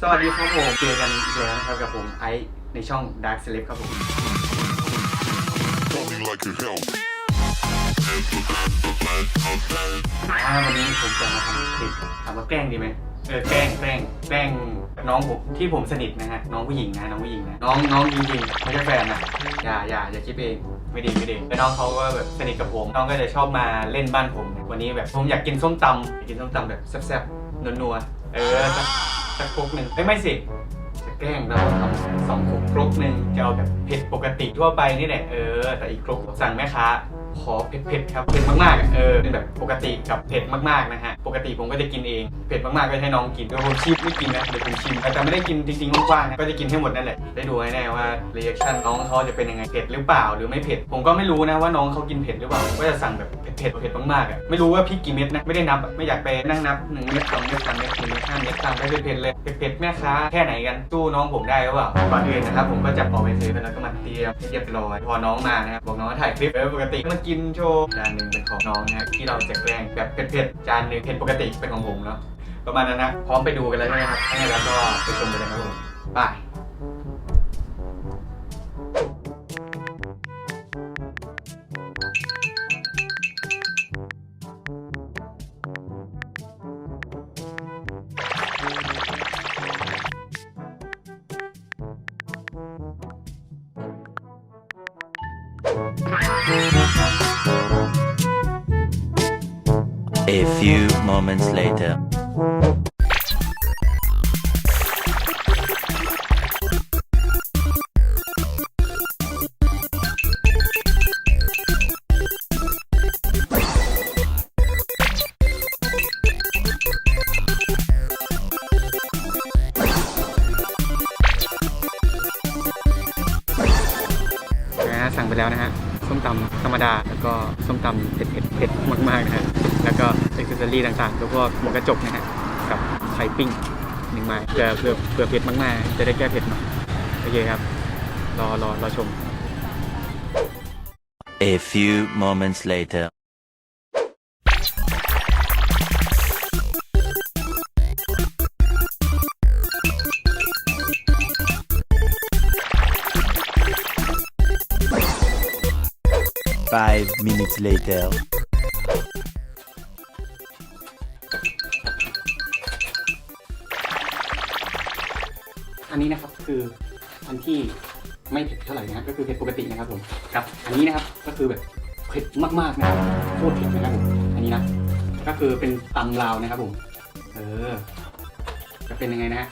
สวัสดีครับผมเจอกันอีกแล้วนะครับกับผมไอซ์ในช่อง Dark Celeb ครับผม Falling like a hell. อ่าวันนี้ผมจะมาทำคลิปถามว่าแกล้งดีไหมเออแกล้งแกล้งแกล้งน้องผมที่ผมสนิทนะฮะน้องผู้หญิงนะน้องผู้หญิงนะน้องน้องจริงๆไม่ใช่แฟนนะอย่าอย่าอย่าคิดเองไม่ดีไม่ดีแล้วน้องเขาก็แบบสนิทกับผมน้องก็จะชอบมาเล่นบ้านผม วันนี้แบบผมอยากกินส้มตำอยากกินส้มตำแบบแซ่บๆนัวๆเออ สักครกหนึ่งไม่ไม่สิจะแกล้งเราทำสองครกครกหนึ่งจะเอาแบบเผ็ดปกติทั่วไปนี่แหละเออแต่อีกครกสั่งแม่ค้าขอเผ็ดๆครับเผ็ดมากๆอะเออเป็นแบบปกติกับเผ็ดมากๆนะฮะปกติผมก็จะกินเองเผ็ดมากๆก็ให้น้องกินเดี๋ยวผมชิมไม่กินนะเดี๋ยวผมชิมแต่ไม่ได้กินจริงๆกว้างๆนะก็จะกินให้หมดนั่นแหละได้ดูแน่ๆว่าเรีแอคชั่นน้องเขาจะเป็นยังไงเผ็ดหรือเปล่าหรือไม่เผ็ดผมก็ไม่รู้นะว่าน้องเขากินเผ็ดหรือเปล่าก็จะสั่งแบบเผ็ดๆเผ็ดมากๆอะไม่รู้ว่าพริกกี่เม็ดนะไม่ได้นับไม่อยากไปนั่งนับหนึ่งเม็ดสองเม็ดสามเม็ดสี่เม็ดห้าเม็ดสั่งไปเผ็ดๆเลยเผ็ดๆแม่ค้าแค่ไหนกันสู้น้องผมได้หรือเปล่าก่อนอื่นนะครับผมก็จะออกไปซื้อแล้วก็มาเตรียมให้เรียบร้อยพอน้องมานะครับบอกน้องถ่ายคลิปปกติมากินโชว์จานหนึ่งเป็นของน้องนะที่เราจะแกล้งแบบเผ็ดๆจานหนึ่งเผ็ดปกติเป็นของผมเนาะประมาณนั้นนะพร้อมไปดูกันแล้วใช่ไหมครับงั้นแล้วก็ไปชมกันเลยครับผมบาย few moments later. นะฮะสั่งไปแล้วนะฮะ ส้มตำธรรมดา แล้วก็ส้มตำเผ็ดเผ็ดเผ็ดมากๆนะฮะแล้วก็เอ็กซ์เซอรี่ต่างๆแล้วก็หมวกกระจกนะฮะกับไข่ปิ้งหนึ่งไม้เพื่อเผื่อเผื่อเผ็ดมากๆ จะได้แก้เผ็ดหน่อยโอเคครับ รอรอรอชม A few moments later. 5 minutes later. อันนี้นะครับคืออันที่ไม่เผ็ดเท่าไหร่นะฮะก็คือเผ็ดปกตินะครับผมกับอันนี้นะครับก็คือแบบเผ็ดมากๆนะครับโคตรเผ็ดนะครับผมอันนี้นะก็คือเป็นตำลาวนะครับผมเออจะเป็นยังไงนะฮะ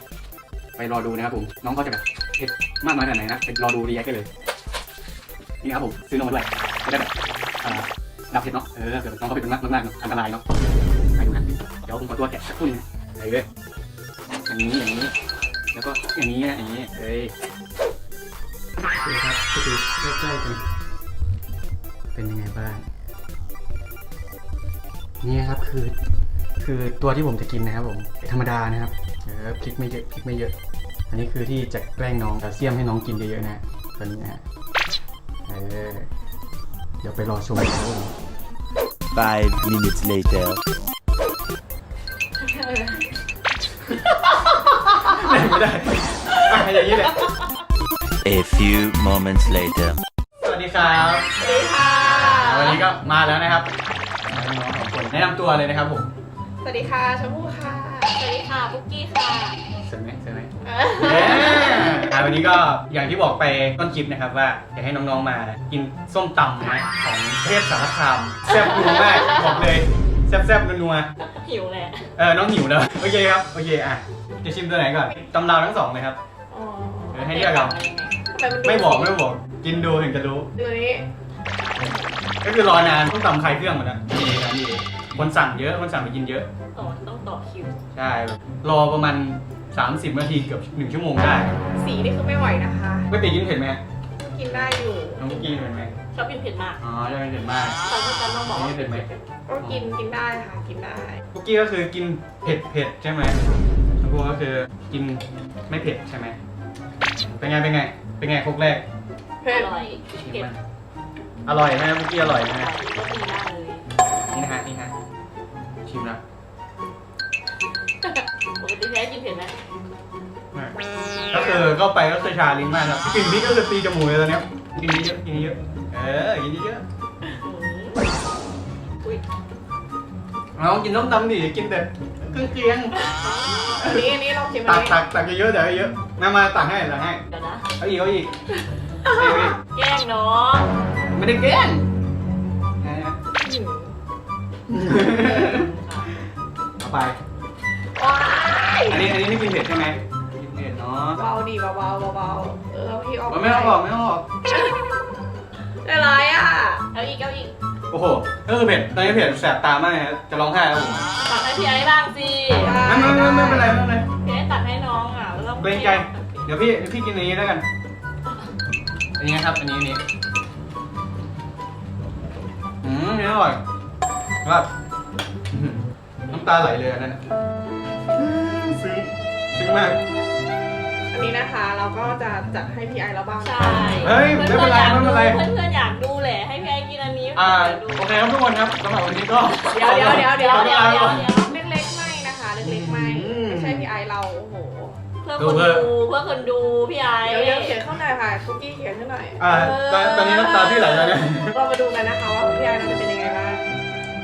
ไปรอดูนะครับผมน้องเขาจะแบบเผ็ดมากน้อยขนาดไหนนะไปรอดูรีแอคกันเลยนี่ครับผมซื้อนมมาด้วย จะได้แบบอ่าดับเผ็ดเนาะ เออเกิดน้องเขาเป็นมากมากๆเนอะอันตรายเนาะไปดูนะ เดี๋ยวผมขอตัวแกะสักครู่นึงนะไปเลยอย่างนี้อย่างนี้ แล้วก็อย่างนี้นะอย่างนี้เอ้ยดูครับก็คือใกล้ๆกันเป็นยังไงบ้าง นี่นะครับคือ คือตัวที่ผมจะกินนะครับผมธรรมดานะครับเออพริกไม่เยอะพริกไม่เยอะ อันนี้คือที่จะแกล้งน้องแคลเซียมให้น้องกินเยอะๆนะตัวนี้นะฮะเออ เดี๋ยวไปรอชมกันครับผม5 minutes later. ไม่ได้อะอย่างนี้เลย A few moments later. สวัสดีครับ สวัสดีค่ะ วันนี้ก็มาแล้วนะครับน้องๆสองคนแนะนำตัวเลยนะครับผม สวัสดีค่ะชมพู่ค่ะส วัสดีค่ะปุ๊กกี้ค่ะ เสร็จไหมเสร็จไหมเอเย้ออะวันนี้ก็อย่างที่บอกไปต้นคลิปนะครับว่าอยากให้น้องๆมากินส้มตำนะของเทพสารคามแซ่บนัวมากบอกเลยแซ่บๆนัวหิวแหละๆเออน้องหิวแล้วโอเคครับโอเคอะจะชิมตัวไหนก่อนตำราวทั้งสองเลยครับ อ๋อเออให้เลือกเอาทำนดูไม่บอกไม่บอกกินดูถึงจะรู้เนื้อก็คือรอนานต้องตำคลายเครื่องหมดนะนี่ ครับนี่ คนสั่งเยอะ คนสั่งไปกินเยอะ ต่อต้องต่อคิว ใช่แบบรอประมาณ 30 นาทีเกือบหนึ่งชั่วโมงได้สีนี่คือไม่ไหวนะคะปกติกินเผ็ดไหมฮะกินได้อยู่น้องกินเผ็ดไหมชอบกินเผ็ดมากอ๋อใช่เผ็ดมากตอนที่จันต้องบอกว่านี่เผ็ดไหมก็กินกินได้ค่ะกินได้คุกกี้ก็คือกินเผ็ดเผ็ดใช่ไหมชมพูก็คือกินไม่เผ็ดใช่ไหมเป็นไงเป็นไง เป็นไงครกแรกเผ็อดร่อยชิมเผ็ดมันอร่อยไหมคุกกี้อร่อยไหม ชิมนะปกติแพ้กินเผ็ดไหมก็คือเข้าไปก็คือชาลิ้นมากครับกลิ่นพริกก็คือตีจมูกเลยตอนเนี้ยกินเยอะๆกินเยอะๆเออกินเยอะอุ้ยๆน้องกินต้มตำดิกินแต่เครื่องเคียงอันนี้อันนี้ลองชิมตัอักนนี้ตักตักเยอะๆเดี๋ยวเยอะมามาตักให้ตักให้เดี๋ยวนะเอาอีกเอาอีกเอาอีกเอาอีกแกล้งน้องไม่ได้แกล้งอืมเอา ไปว้ายอันนี้อันนี้ไม่กินเผ็ดใช่ไหมกินเผ็ดเนาะเบาดิเบาเบาเบาเบาๆเออเอาพี่ออกมันไม่ต้องบอกไม่ต้องบอกได้ไรอะเอาอีกเอาอีกโอ้โหก็คือเผ็ดตอนนี้เผ็ดแสบตามากเลยครับจะร้องไห้แล้วผมตักให้พี่ไอ้บ้างสิไม่ไม่ไม่ไม่เป็นไรไม่เป็นไร พี่ไอ้ตักให้น้องอะแล้วเกรงใจ เดี๋ยวพี่เดี๋ยวพี่กินอันนี้แล้วกัน อันนี้นะครับ อันนี้อันนี้อืมนี่อร่อยครับอื้อหือน้ำตาไหลเลยอันนั้นน่ะซึ้งซึ้งมาก อันนี้นะคะเราก็จะจัดให้พี่ไอ้แล้วบ้างใช่เฮ้ยไม่เป็นไรไม่เป็นไร เพื่อนๆอยากดูแหละให้พี่ไอ้กินอันนี้อ่าเพื่อนๆโอเคครับทุกคนครับสำหรับวันนี้ก็เดี๋ยวเดี๋ยวเดี๋ยวเดี๋ยวขอเดี๋ยวลาเดี๋ไปยวก่อนเดี๋ยวเล็กๆไม่นะคะเล็กๆไม่อืมไม่ใช่พี่ไอ้เราโอ้โหเพื่อดูคนเพื่อดูเพื่อคนดูพี่ไอ้เดี๋ยวเดี๋ยวเขียนเข้าหน่อยค่ะคุกกี้เขียนขึ้นหน่อยอ่าตอนตอนนี้น้ำตาพี่ไหลแล้วเนี่ยเรามาดูกันนะคะว่าพี่ไอ้เราจะเป็นยังไงบ้าง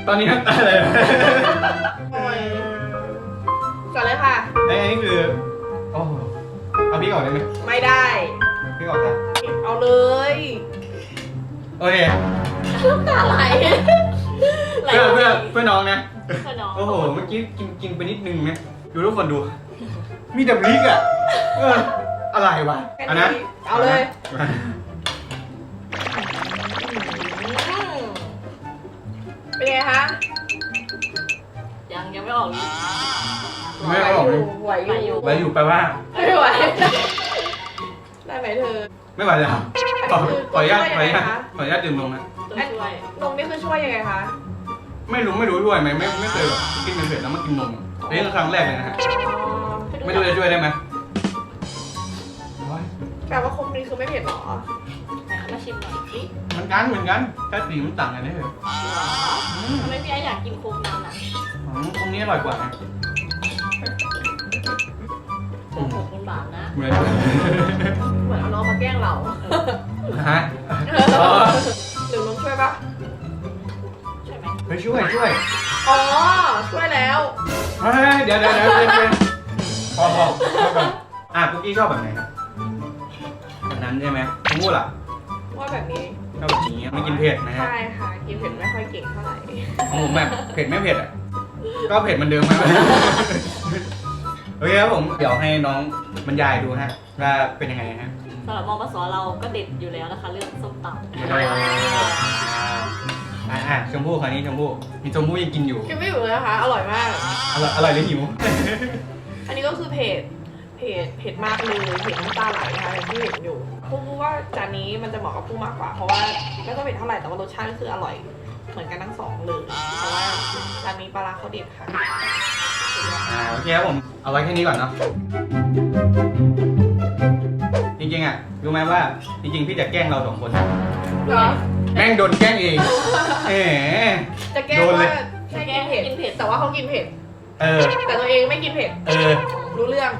ตอนนี้น้ำตาไหลแล้วโอ้ยก่ อนเลยค่ะไอ้อันนี้คือโอ้โหเอาพี่ก่อนได้ไหมไม่ได้ พี่ก่อนนะเอาเลยโอเคน้ำตาไหลไหลเพื่อเพื่อเพื่อน้องนะเพื่อน้องโอ้โห เมื่อกี้กินกินไปนิดนึงไหมดูทุกคนดู มีแต่พริกอะเอออะไรวะอันนั้นเอาเลยอื ไม่เอาหรอกเลยไหวอยู่ไว้อยู่แปลว่า ไม่ไหว ได้ไหมเธอไม่ไหวแล้วขอขออนุญาตขออนุญาตช่วยยังไงคะขออนุญาตดื่มนมนะ ตัวช่วยนมนี่คือช่วยยังไงคะไม่รู้ไม่รู้ด้วยไหมไม่ไม่เคยแบบกินเผ็ดๆแล้วมากินนมนี่คือครั้งแรกเลยนะฮะ ไม่รู้จะช่วยได้ไหมโอ้ยแปลว่าครกนี้คือไม่เผ็ดหรอไหนเอามาชิมหน่อยสิเหมือนกันเหมือนกันแค่สีมันต่างกันนี่เถอะหรอทำไมพี่ไอ้อยากกินโค้กนั้นอะอืมตรงนี้อร่อยกว่านะ โค้กหกมันบานะ เหมือนเหมือนเอาน้องมาแกล้งเราฮะหรือน้องช่วยปะใช่ไหมเฮ้ยช่วยช่วยอ๋อ ช่วยแล้ว เฮ้ยเดี๋ยวเดี๋ยวเดี๋ยวเดี๋ยวเดี๋ยวพอพอพอก่อนอะคุกกี้ชอบแบบไหนครับแบบนั้นใช่ไหมผมพูดล่ะว่าแบบนี้ชอบแบบนี้ไม่กินเผ็ดนะฮะใช่ค่ะ กินเผ็ดไม่ค่อยเก่งเท่าไหร่ของผมแบบเผ็ดไม่เผ็ดอะก็เผ็ดเหมือนเดิมไหม อเคครับผม เดี๋ยวให้น้องบรรยายดูฮะว่าเป็นยังไงฮะสำหรับมอปสเราก็เด็ดอยู่แล้วนะคะ เรื่องส้มตำเดี๋ยวเราอ่าอ่าชมพู่คราวนี้ชมพู่มีชมพู่ยังกินอยู่ กินไม่อยู่เลยนะคะ อร่อยมาก อร่อยอร่อยหรือหิว อันนี้ก็คือเผ็ด เผ็ด เผ็ดมากเลยเผ็ดน้ำตาไหลนะคะอย่างที่เห็นอยู่พูดว่าจานนี้มันจะเหมาะกับผู้มากกว่า เพราะว่าไม่ต้องเผ็ดเท่าไหร่ แต่ว่ารสชาติก็คืออร่อย เหมือนกันทั้งสองเลย เพราะว่าจานนี้ปลาร้าเขาเด็ดค่ะ อ่าโอเคครับผม เอาไว้แค่นี้ก่อนเนาะ จริงๆอะรู้ไหมว่าจริงๆพี่จะแกล้งเราสองคน เหรอ แม่งโดนแกล้งเองเอ๋ จะแกล้งโดนเลยว่าแค่กินเผ็ดกินเผ็ด แต่ว่าเขากินเผ็ด เออ แต่ตัวเองไม่กินเผ็ด เออ รู้เรื่อง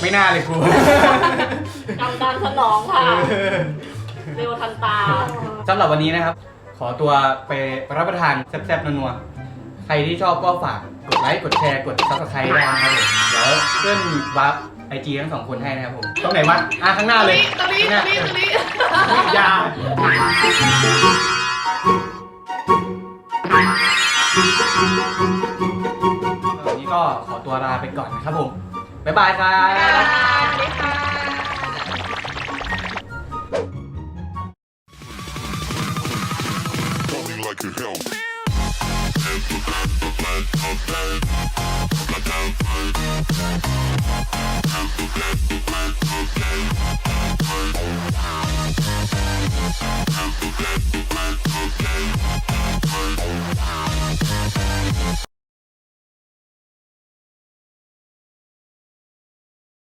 ไม่น่าเลยครูกำดันสนองค่ะ เร็วทันตา สำหรับวันนี้นะครับ ขอตัวไปรับประทานแซ่บๆนัวๆ ใครที่ชอบก็ฝากกดไลค์ กดแชร์ กดซับสไครต์ได้นะครับผมเดี๋ยวเพื่อนวับไอจีทั้งสองคนให้นะครับผมตรงไหนวะอะข้างหน้าเลยตรงนี้ข้างตหรงน้านี้ตรงนี้อยาวันนี้ก็ขอตัวลาไปก่อนนะครับผม บ๊ายบายครัสวับสดีค่ะ Black.